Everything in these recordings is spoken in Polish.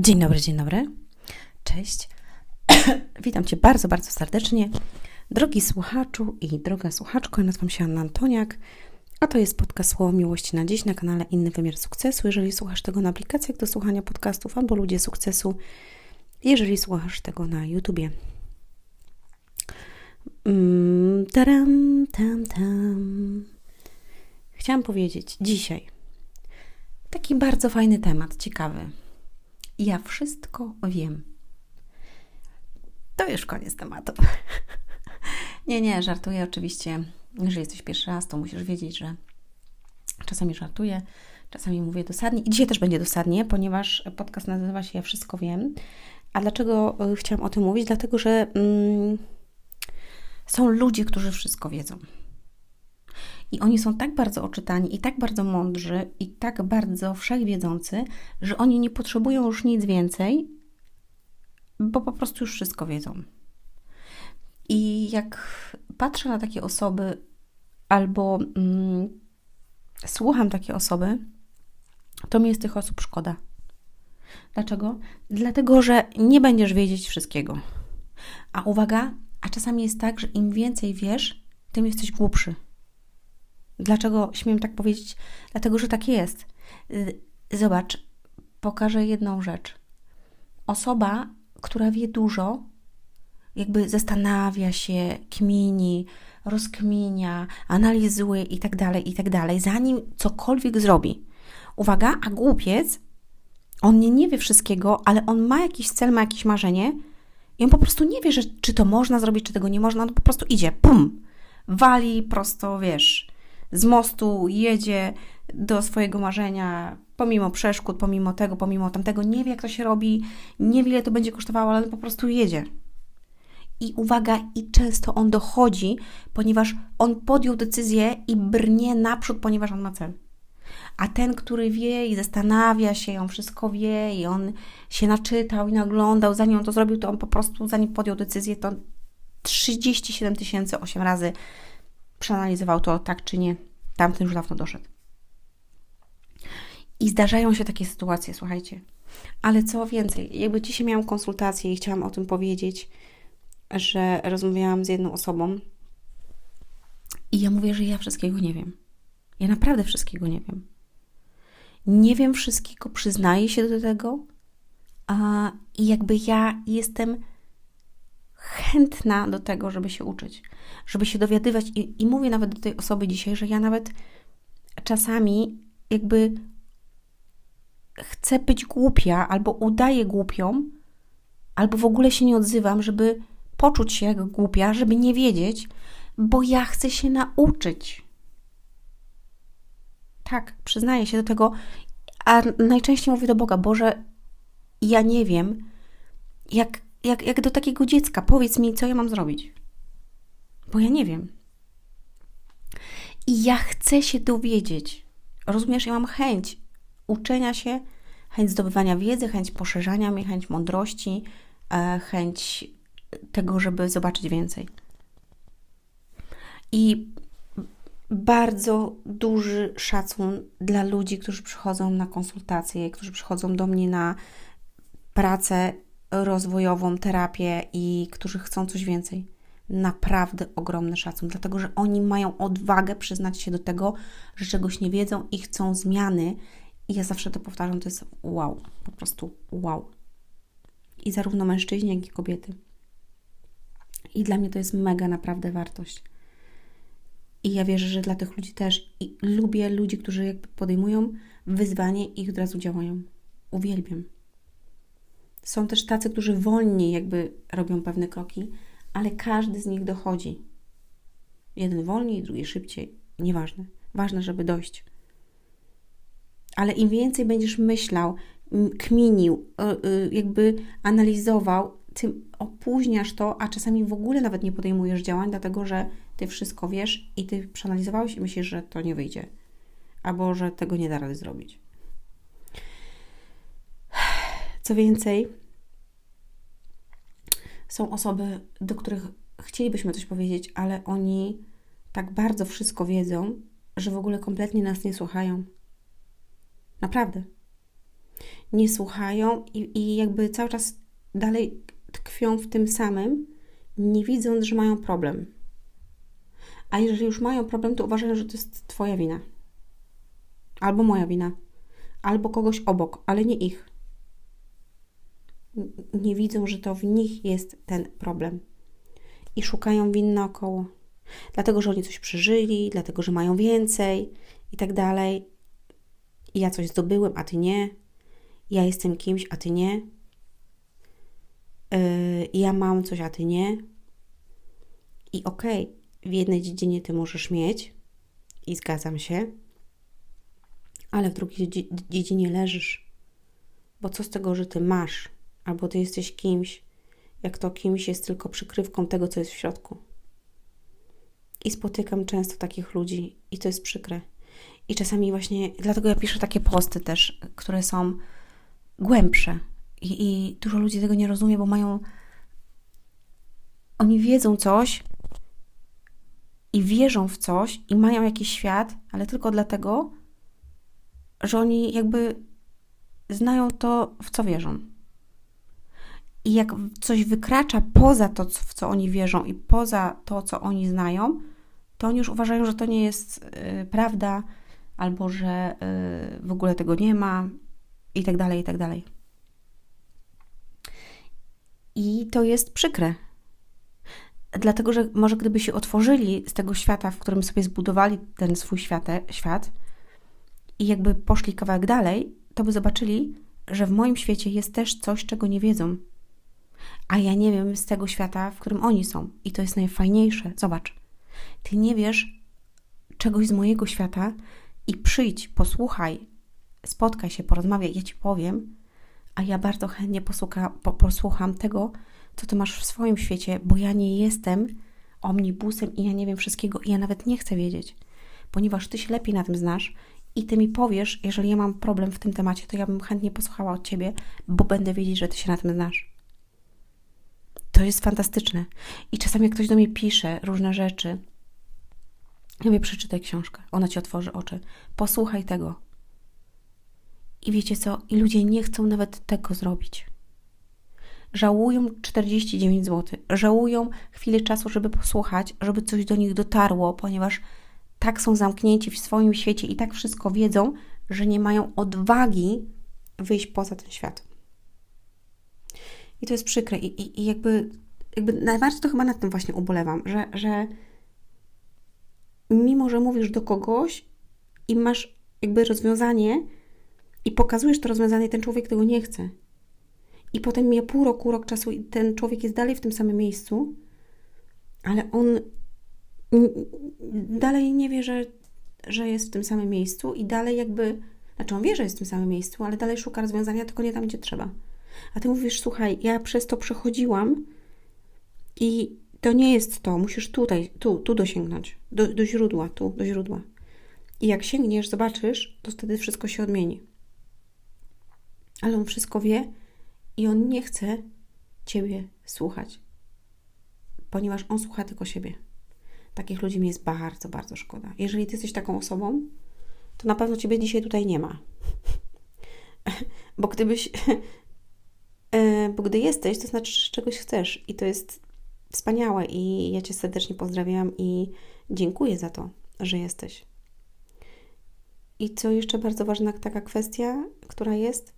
Dzień dobry, dzień dobry. Cześć. Witam Cię bardzo, bardzo serdecznie. Drogi słuchaczu i droga słuchaczko, ja nazywam się Anna Antoniak, a to jest podcast Słowo Miłości na dziś na kanale Inny Wymiar Sukcesu. Jeżeli słuchasz tego na aplikacjach do słuchania podcastów albo Ludzie Sukcesu, jeżeli słuchasz tego na YouTubie. Mm, taram, tam, tam. Chciałam powiedzieć dzisiaj taki bardzo fajny temat, ciekawy. Ja wszystko wiem. To już koniec tematu. nie, nie, żartuję oczywiście. Jeżeli jesteś pierwszy raz, to musisz wiedzieć, że czasami żartuję, czasami mówię dosadnie. I dzisiaj też będzie dosadnie, ponieważ podcast nazywa się Ja wszystko wiem. A dlaczego y, chciałam o tym mówić? Dlatego, że mm, są ludzie, którzy wszystko wiedzą. I oni są tak bardzo oczytani, i tak bardzo mądrzy, i tak bardzo wszechwiedzący, że oni nie potrzebują już nic więcej, bo po prostu już wszystko wiedzą. I jak patrzę na takie osoby, albo mm, słucham takie osoby, to mi jest tych osób szkoda. Dlaczego? Dlatego, że nie będziesz wiedzieć wszystkiego. A uwaga, a czasami jest tak, że im więcej wiesz, tym jesteś głupszy. Dlaczego śmiem tak powiedzieć? Dlatego, że tak jest. Y, zobacz, pokażę jedną rzecz. Osoba, która wie dużo, jakby zastanawia się, kmini, rozkminia, analizuje i tak dalej, i tak dalej, zanim cokolwiek zrobi. Uwaga, a głupiec, on nie, nie wie wszystkiego, ale on ma jakiś cel, ma jakieś marzenie i on po prostu nie wie, że, czy to można zrobić, czy tego nie można, on po prostu idzie, pum, wali prosto, wiesz, z mostu jedzie do swojego marzenia, pomimo przeszkód, pomimo tego, pomimo tamtego, nie wie jak to się robi, nie wie ile to będzie kosztowało, ale po prostu jedzie. I uwaga, i często on dochodzi, ponieważ on podjął decyzję i brnie naprzód, ponieważ on ma cel. A ten, który wie i zastanawia się, on wszystko wie i on się naczytał i naglądał, zanim on to zrobił, to on po prostu, zanim podjął decyzję, to 37 tysięcy 8 razy przeanalizował to tak czy nie. Tamten już dawno doszedł. I zdarzają się takie sytuacje, słuchajcie. Ale co więcej, jakby dzisiaj miałam konsultację i chciałam o tym powiedzieć, że rozmawiałam z jedną osobą i ja mówię, że ja wszystkiego nie wiem. Ja naprawdę wszystkiego nie wiem. Nie wiem wszystkiego, przyznaję się do tego, a, jakby ja jestem chętna do tego, żeby się uczyć, żeby się dowiadywać. I, I mówię nawet do tej osoby dzisiaj, że ja nawet czasami jakby chcę być głupia, albo udaję głupią, albo w ogóle się nie odzywam, żeby poczuć się jak głupia, żeby nie wiedzieć, bo ja chcę się nauczyć. Tak, przyznaję się do tego, a najczęściej mówię do Boga, Boże, ja nie wiem, jak jak, jak do takiego dziecka, powiedz mi, co ja mam zrobić. Bo ja nie wiem. I ja chcę się dowiedzieć. Rozumiesz, ja mam chęć uczenia się, chęć zdobywania wiedzy, chęć poszerzania mnie, chęć mądrości, e, chęć tego, żeby zobaczyć więcej. I bardzo duży szacun dla ludzi, którzy przychodzą na konsultacje, którzy przychodzą do mnie na pracę rozwojową, terapię i którzy chcą coś więcej. Naprawdę ogromny szacun, dlatego że oni mają odwagę przyznać się do tego, że czegoś nie wiedzą i chcą zmiany. I ja zawsze to powtarzam, to jest wow, po prostu wow. I zarówno mężczyźni, jak i kobiety. I dla mnie to jest mega naprawdę wartość. I ja wierzę, że dla tych ludzi też. I lubię ludzi, którzy jakby podejmują wyzwanie i od razu działają. Uwielbiam. Są też tacy, którzy wolniej jakby robią pewne kroki, ale każdy z nich dochodzi. Jeden wolniej, drugi szybciej. Nieważne. Ważne, żeby dojść. Ale im więcej będziesz myślał, kminił, y, jakby analizował, tym opóźniasz to, a czasami w ogóle nawet nie podejmujesz działań, dlatego że ty wszystko wiesz i ty przeanalizowałeś i myślisz, że to nie wyjdzie, albo że tego nie da rady zrobić. Co więcej, są osoby, do których chcielibyśmy coś powiedzieć, ale oni tak bardzo wszystko wiedzą, że w ogóle kompletnie nas nie słuchają. Naprawdę. nie słuchają i, i jakby cały czas dalej tkwią w tym samym, nie widząc, że mają problem. A jeżeli już mają problem, to uważają, że to jest Twoja wina. Albo moja wina. Albo kogoś obok, ale nie ich. Nie widzą, że to w nich jest ten problem. I szukają win naokoło. Dlatego, że oni coś przeżyli, dlatego, że mają więcej i tak dalej. I ja coś zdobyłem, a ty nie. Ja jestem kimś, a ty nie. Yy, ja mam coś, a ty nie. I okej, okay, w jednej dziedzinie ty możesz mieć, i zgadzam się, ale w drugiej dziedzinie leżysz. Bo co z tego, że ty masz, albo ty jesteś kimś, jak to kimś jest tylko przykrywką tego, co jest w środku. I spotykam często takich ludzi, i to jest przykre. I czasami właśnie, dlatego ja piszę takie posty też, które są głębsze. I, I dużo ludzi tego nie rozumie, bo mają. Oni wiedzą coś i wierzą w coś i mają jakiś świat, ale tylko dlatego, że oni jakby znają to, w co wierzą. I jak coś wykracza poza to, w co oni wierzą i poza to, co oni znają, to oni już uważają, że to nie jest y, prawda, albo że y, w ogóle tego nie ma, i tak dalej, i tak dalej. I to jest przykre. Dlatego, że może gdyby się otworzyli z tego świata, w którym sobie zbudowali ten swój świat, świat i jakby poszli kawałek dalej, to by zobaczyli, że w moim świecie jest też coś, czego nie wiedzą. A ja nie wiem z tego świata, w którym oni są. I to jest najfajniejsze. Zobacz. Ty nie wiesz czegoś z mojego świata i przyjdź, posłuchaj, spotkaj się, porozmawiaj, ja ci powiem, a ja bardzo chętnie posłucha, po, posłucham tego, co ty masz w swoim świecie, bo ja nie jestem omnibusem i ja nie wiem wszystkiego i ja nawet nie chcę wiedzieć, ponieważ ty się lepiej na tym znasz i ty mi powiesz, jeżeli ja mam problem w tym temacie, to ja bym chętnie posłuchała od ciebie, bo będę wiedzieć, że ty się na tym znasz. To jest fantastyczne. I czasami jak ktoś do mnie pisze różne rzeczy, ja mówię, przeczytaj książkę, ona ci otworzy oczy. Posłuchaj tego. I wiecie co? I ludzie nie chcą nawet tego zrobić. Żałują 49 zł. Żałują chwilę czasu, żeby posłuchać, żeby coś do nich dotarło, ponieważ tak są zamknięci w swoim świecie i tak wszystko wiedzą, że nie mają odwagi wyjść poza ten świat. I to jest przykre. I, i, i jakby, jakby najbardziej to chyba nad tym właśnie ubolewam, że, że mimo, że mówisz do kogoś i masz jakby rozwiązanie i pokazujesz to rozwiązanie, ten człowiek tego nie chce. I potem mija pół roku, rok czasu i ten człowiek jest dalej w tym samym miejscu, ale on dalej nie wie, że, że jest w tym samym miejscu i dalej jakby, znaczy on wie, że jest w tym samym miejscu, ale dalej szuka rozwiązania, tylko nie tam, gdzie trzeba. A ty mówisz, słuchaj, ja przez to przechodziłam i to nie jest to, musisz tutaj, tu, tu dosięgnąć, do, do źródła, tu, do źródła. I jak sięgniesz, zobaczysz, to wtedy wszystko się odmieni. Ale on wszystko wie i on nie chce ciebie słuchać, ponieważ on słucha tylko siebie. Takich ludzi mi jest bardzo, bardzo szkoda. Jeżeli ty jesteś taką osobą, to na pewno ciebie dzisiaj tutaj nie ma. Bo gdybyś, bo gdy jesteś, to znaczy, że czegoś chcesz i to jest wspaniałe i ja Cię serdecznie pozdrawiam i dziękuję za to, że jesteś. I co jeszcze bardzo ważna taka kwestia, która jest,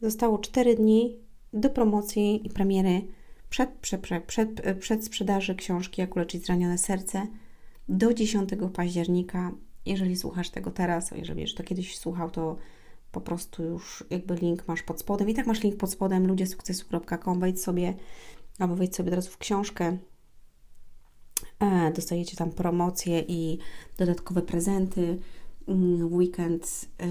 zostało 4 dni do promocji i premiery przed, przed, przed, przed sprzedaży książki Jak uleczyć zranione serce do 10 października. Jeżeli słuchasz tego teraz, a jeżeli już to kiedyś słuchał, to po prostu już jakby link masz pod spodem. I tak masz link pod spodem ludziesukcesu.com, wejdź sobie albo wejdź sobie od razu w książkę. E, dostajecie tam promocje i dodatkowe prezenty mm, w weekend. E,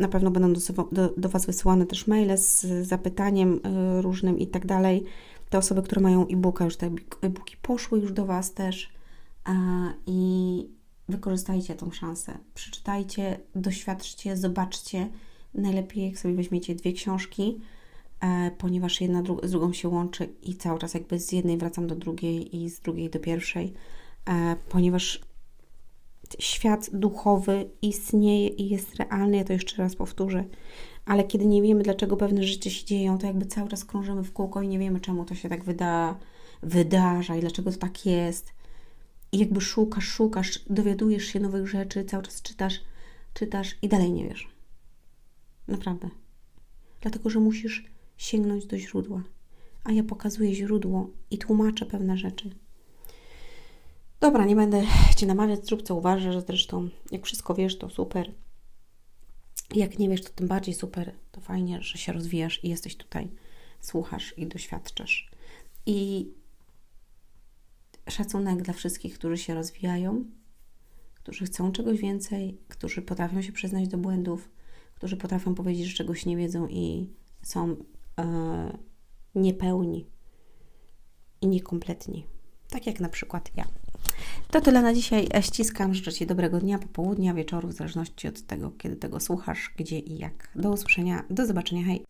na pewno będą do, do, do Was wysyłane też maile z zapytaniem e, różnym i tak dalej. Te osoby, które mają e-booka, już te e-booki poszły już do Was też i wykorzystajcie tą szansę. Przeczytajcie, doświadczcie, zobaczcie. Najlepiej, jak sobie weźmiecie dwie książki, E, ponieważ jedna z drugą się łączy i cały czas jakby z jednej wracam do drugiej i z drugiej do pierwszej, e, ponieważ świat duchowy istnieje i jest realny, ja to jeszcze raz powtórzę, ale kiedy nie wiemy, dlaczego pewne rzeczy się dzieją, to jakby cały czas krążymy w kółko i nie wiemy, czemu to się tak wyda, wydarza i dlaczego to tak jest. I jakby szukasz, szukasz, dowiadujesz się nowych rzeczy, cały czas czytasz, czytasz i dalej nie wiesz. Naprawdę. Dlatego, że musisz sięgnąć do źródła. A ja pokazuję źródło i tłumaczę pewne rzeczy. Dobra, nie będę Cię namawiać, zrób co uważasz, zresztą jak wszystko wiesz, to super. Jak nie wiesz, to tym bardziej super. To fajnie, że się rozwijasz i jesteś tutaj, słuchasz i doświadczasz. I szacunek dla wszystkich, którzy się rozwijają, którzy chcą czegoś więcej, którzy potrafią się przyznać do błędów, którzy potrafią powiedzieć, że czegoś nie wiedzą i są e, niepełni i niekompletni. Tak jak na przykład ja. To tyle na dzisiaj. Ściskam. Życzę Ci dobrego dnia, popołudnia, wieczoru, w zależności od tego, kiedy tego słuchasz, gdzie i jak. Do usłyszenia. Do zobaczenia. Hej!